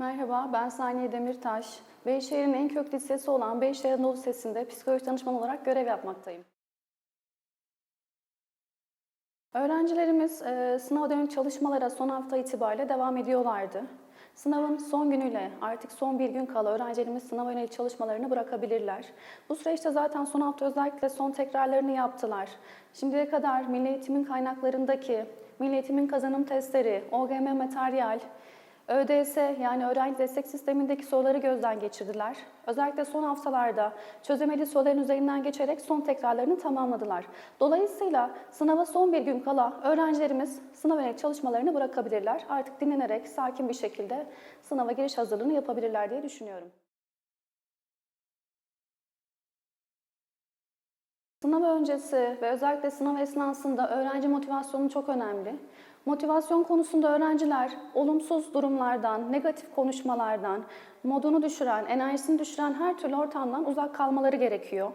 Merhaba, ben Saniye Demirtaş. Beyşehir'in en köklü lisesi olan Beyşehir Anadolu Lisesi'nde psikoloji danışmanı olarak görev yapmaktayım. Öğrencilerimiz e, sınav dönemi çalışmalara son hafta itibariyle devam ediyorlardı. Sınavın son günüyle artık son bir gün kala öğrencilerimiz sınava yönelik çalışmalarını bırakabilirler. Bu süreçte zaten son hafta özellikle son tekrarlarını yaptılar. Şimdiye kadar Milli Eğitim'in kaynaklarındaki Milli Eğitim'in kazanım testleri, OGM materyal, ÖDS yani öğrenci destek sistemindeki soruları gözden geçirdiler. Özellikle son haftalarda çözemeli soruların üzerinden geçerek son tekrarlarını tamamladılar. Dolayısıyla sınava son bir gün kala öğrencilerimiz sınav yönelik çalışmalarını bırakabilirler. Artık dinlenerek sakin bir şekilde sınava giriş hazırlığını yapabilirler diye düşünüyorum. Sınav öncesi ve özellikle sınav esnasında öğrenci motivasyonu çok önemli. Motivasyon konusunda öğrenciler olumsuz durumlardan, negatif konuşmalardan, modunu düşüren, enerjisini düşüren her türlü ortamdan uzak kalmaları gerekiyor.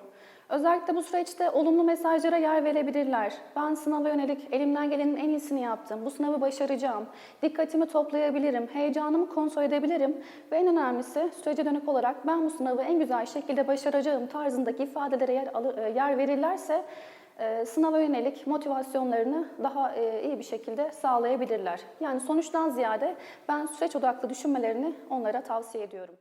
Özellikle bu süreçte olumlu mesajlara yer verebilirler. Ben sınava yönelik elimden gelenin en iyisini yaptım. Bu sınavı başaracağım. Dikkatimi toplayabilirim. Heyecanımı kontrol edebilirim. Ve en önemlisi sürece dönük olarak ben bu sınavı en güzel şekilde başaracağım tarzındaki ifadelere yer, alı- yer verirlerse e, sınava yönelik motivasyonlarını daha e, iyi bir şekilde sağlayabilirler. Yani sonuçtan ziyade ben süreç odaklı düşünmelerini onlara tavsiye ediyorum.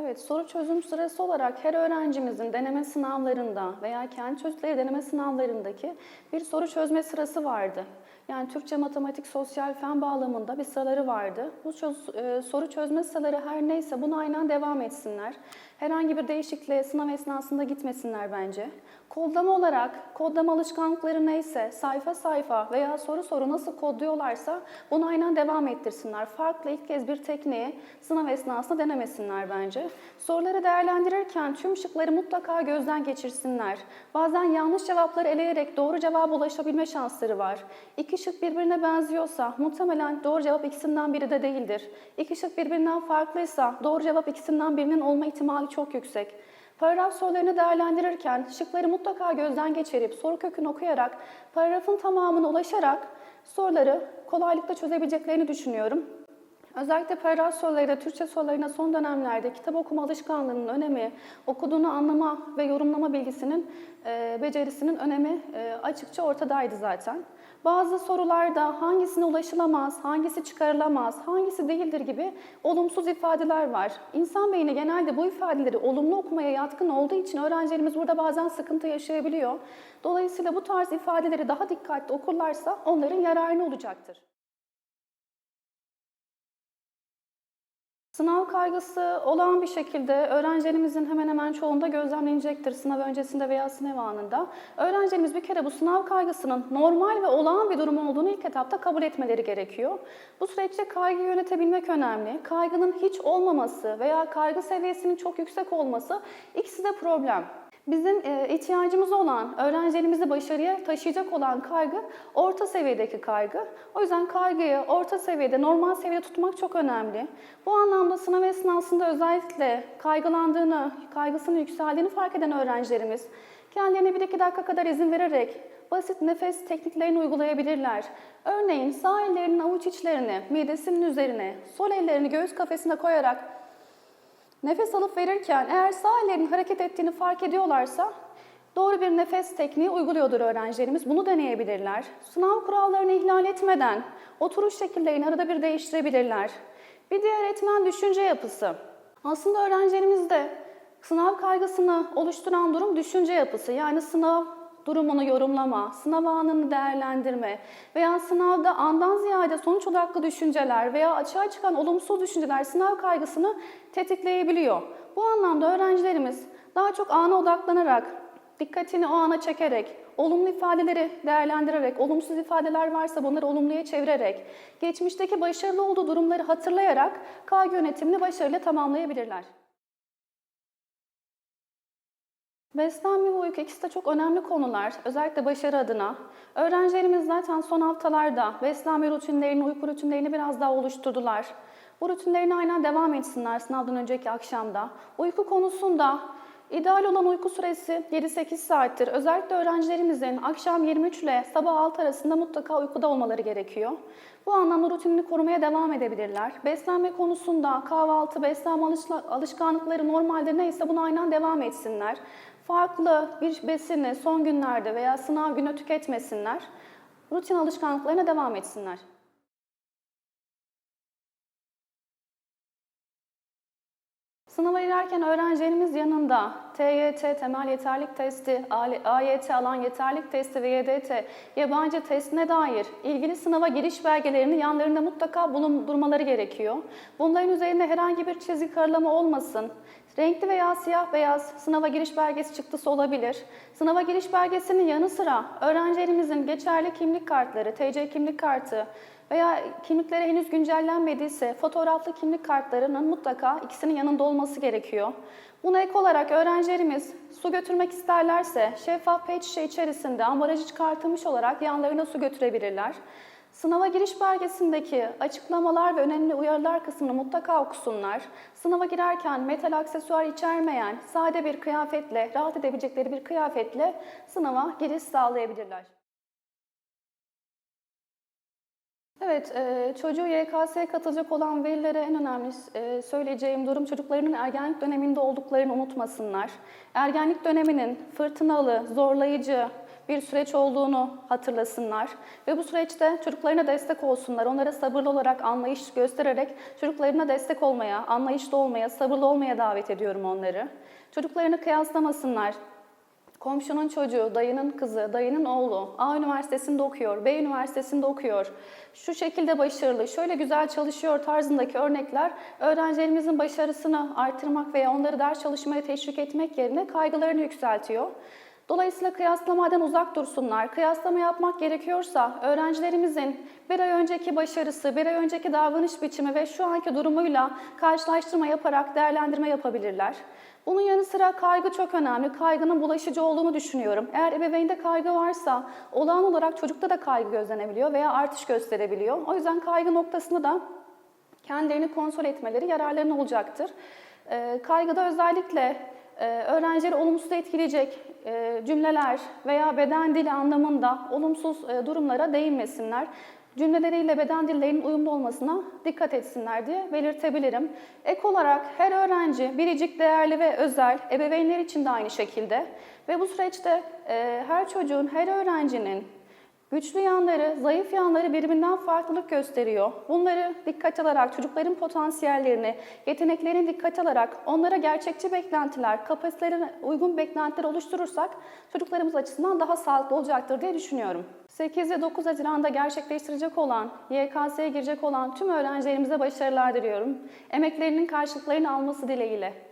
Evet, soru çözüm sırası olarak her öğrencimizin deneme sınavlarında veya kendi çocukları deneme sınavlarındaki bir soru çözme sırası vardı. Yani Türkçe, matematik, sosyal fen bağlamında bir sıraları vardı. Bu çöz- e, soru çözme sıraları her neyse buna aynen devam etsinler. Herhangi bir değişikliğe sınav esnasında gitmesinler bence. Kodlama olarak, kodlama alışkanlıkları neyse, sayfa sayfa veya soru soru nasıl kodluyorlarsa bunu aynen devam ettirsinler. Farklı ilk kez bir tekniği sınav esnasında denemesinler bence. Soruları değerlendirirken tüm şıkları mutlaka gözden geçirsinler. Bazen yanlış cevapları eleyerek doğru cevaba ulaşabilme şansları var. İki şık birbirine benziyorsa muhtemelen doğru cevap ikisinden biri de değildir. İki şık birbirinden farklıysa doğru cevap ikisinden birinin olma ihtimali çok yüksek. Paragraf sorularını değerlendirirken şıkları mutlaka gözden geçirip soru kökünü okuyarak paragrafın tamamına ulaşarak soruları kolaylıkla çözebileceklerini düşünüyorum. Özellikle paragraf sorularıyla Türkçe sorularına son dönemlerde kitap okuma alışkanlığının önemi, okuduğunu anlama ve yorumlama bilgisinin, becerisinin önemi açıkça ortadaydı zaten. Bazı sorularda hangisine ulaşılamaz, hangisi çıkarılamaz, hangisi değildir gibi olumsuz ifadeler var. İnsan beyni genelde bu ifadeleri olumlu okumaya yatkın olduğu için öğrencilerimiz burada bazen sıkıntı yaşayabiliyor. Dolayısıyla bu tarz ifadeleri daha dikkatli okurlarsa onların yararına olacaktır. Sınav kaygısı olağan bir şekilde öğrencilerimizin hemen hemen çoğunda gözlemlenecektir sınav öncesinde veya sınav anında. Öğrencilerimiz bir kere bu sınav kaygısının normal ve olağan bir durum olduğunu ilk etapta kabul etmeleri gerekiyor. Bu süreçte kaygıyı yönetebilmek önemli. Kaygının hiç olmaması veya kaygı seviyesinin çok yüksek olması ikisi de problem. Bizim e, ihtiyacımız olan, öğrencilerimizi başarıya taşıyacak olan kaygı orta seviyedeki kaygı. O yüzden kaygıyı orta seviyede, normal seviyede tutmak çok önemli. Bu anlamda sınav esnasında özellikle kaygılandığını, kaygısının yükseldiğini fark eden öğrencilerimiz kendilerine bir iki dakika kadar izin vererek basit nefes tekniklerini uygulayabilirler. Örneğin sağ ellerinin avuç içlerini midesinin üzerine, sol ellerini göğüs kafesine koyarak Nefes alıp verirken eğer sağ ellerinin hareket ettiğini fark ediyorlarsa doğru bir nefes tekniği uyguluyordur öğrencilerimiz. Bunu deneyebilirler. Sınav kurallarını ihlal etmeden oturuş şekillerini arada bir değiştirebilirler. Bir diğer etmen düşünce yapısı. Aslında öğrencilerimizde sınav kaygısını oluşturan durum düşünce yapısı. Yani sınav durumunu yorumlama, sınav anını değerlendirme veya sınavda andan ziyade sonuç odaklı düşünceler veya açığa çıkan olumsuz düşünceler sınav kaygısını tetikleyebiliyor. Bu anlamda öğrencilerimiz daha çok ana odaklanarak, dikkatini o ana çekerek, olumlu ifadeleri değerlendirerek, olumsuz ifadeler varsa bunları olumluya çevirerek, geçmişteki başarılı olduğu durumları hatırlayarak kaygı yönetimini başarıyla tamamlayabilirler. Beslenme ve uyku ikisi de çok önemli konular. Özellikle başarı adına. Öğrencilerimiz zaten son haftalarda beslenme rutinlerini, uyku rutinlerini biraz daha oluşturdular. Bu rutinlerine aynen devam etsinler sınavdan önceki akşamda. Uyku konusunda İdeal olan uyku süresi 7-8 saattir. Özellikle öğrencilerimizin akşam 23 ile sabah 6 arasında mutlaka uykuda olmaları gerekiyor. Bu anlamda rutinini korumaya devam edebilirler. Beslenme konusunda kahvaltı, beslenme alışkanlıkları normalde neyse buna aynen devam etsinler. Farklı bir besini son günlerde veya sınav günü tüketmesinler. Rutin alışkanlıklarına devam etsinler. Sınava girerken öğrencilerimiz yanında TYT, temel yeterlik testi, AYT, alan yeterlik testi ve YDT, yabancı testine dair ilgili sınava giriş belgelerini yanlarında mutlaka bulundurmaları gerekiyor. Bunların üzerinde herhangi bir çizgi karalama olmasın. Renkli veya siyah beyaz sınava giriş belgesi çıktısı olabilir. Sınava giriş belgesinin yanı sıra öğrencilerimizin geçerli kimlik kartları, TC kimlik kartı, veya kimlikleri henüz güncellenmediyse fotoğraflı kimlik kartlarının mutlaka ikisinin yanında olması gerekiyor. Buna ek olarak öğrencilerimiz su götürmek isterlerse şeffaf pet şişe içerisinde ambalajı çıkartılmış olarak yanlarına su götürebilirler. Sınava giriş belgesindeki açıklamalar ve önemli uyarılar kısmını mutlaka okusunlar. Sınava girerken metal aksesuar içermeyen sade bir kıyafetle, rahat edebilecekleri bir kıyafetle sınava giriş sağlayabilirler. Evet, e, çocuğu YKS'ye katılacak olan velilere en önemli e, söyleyeceğim durum çocuklarının ergenlik döneminde olduklarını unutmasınlar. Ergenlik döneminin fırtınalı, zorlayıcı bir süreç olduğunu hatırlasınlar ve bu süreçte çocuklarına destek olsunlar. Onlara sabırlı olarak anlayış göstererek çocuklarına destek olmaya, anlayışlı olmaya, sabırlı olmaya davet ediyorum onları. Çocuklarını kıyaslamasınlar. Komşunun çocuğu, dayının kızı, dayının oğlu A üniversitesinde okuyor, B üniversitesinde okuyor. Şu şekilde başarılı, şöyle güzel çalışıyor tarzındaki örnekler öğrencilerimizin başarısını artırmak veya onları ders çalışmaya teşvik etmek yerine kaygılarını yükseltiyor. Dolayısıyla kıyaslamadan uzak dursunlar. Kıyaslama yapmak gerekiyorsa öğrencilerimizin bir ay önceki başarısı, bir ay önceki davranış biçimi ve şu anki durumuyla karşılaştırma yaparak değerlendirme yapabilirler. Bunun yanı sıra kaygı çok önemli. Kaygının bulaşıcı olduğunu düşünüyorum. Eğer ebeveynde kaygı varsa olağan olarak çocukta da kaygı gözlenebiliyor veya artış gösterebiliyor. O yüzden kaygı noktasında da kendilerini kontrol etmeleri yararlarına olacaktır. E, kaygıda özellikle öğrencileri olumsuz etkileyecek e, cümleler veya beden dili anlamında olumsuz e, durumlara değinmesinler. Cümleleriyle beden dillerinin uyumlu olmasına dikkat etsinler diye belirtebilirim. Ek olarak her öğrenci biricik, değerli ve özel, ebeveynler için de aynı şekilde. Ve bu süreçte e, her çocuğun, her öğrencinin Güçlü yanları, zayıf yanları birbirinden farklılık gösteriyor. Bunları dikkat alarak, çocukların potansiyellerini, yeteneklerini dikkat alarak onlara gerçekçi beklentiler, kapasitelerine uygun beklentiler oluşturursak çocuklarımız açısından daha sağlıklı olacaktır diye düşünüyorum. 8 ve 9 Haziran'da gerçekleştirecek olan, YKS'ye girecek olan tüm öğrencilerimize başarılar diliyorum. Emeklerinin karşılıklarını alması dileğiyle.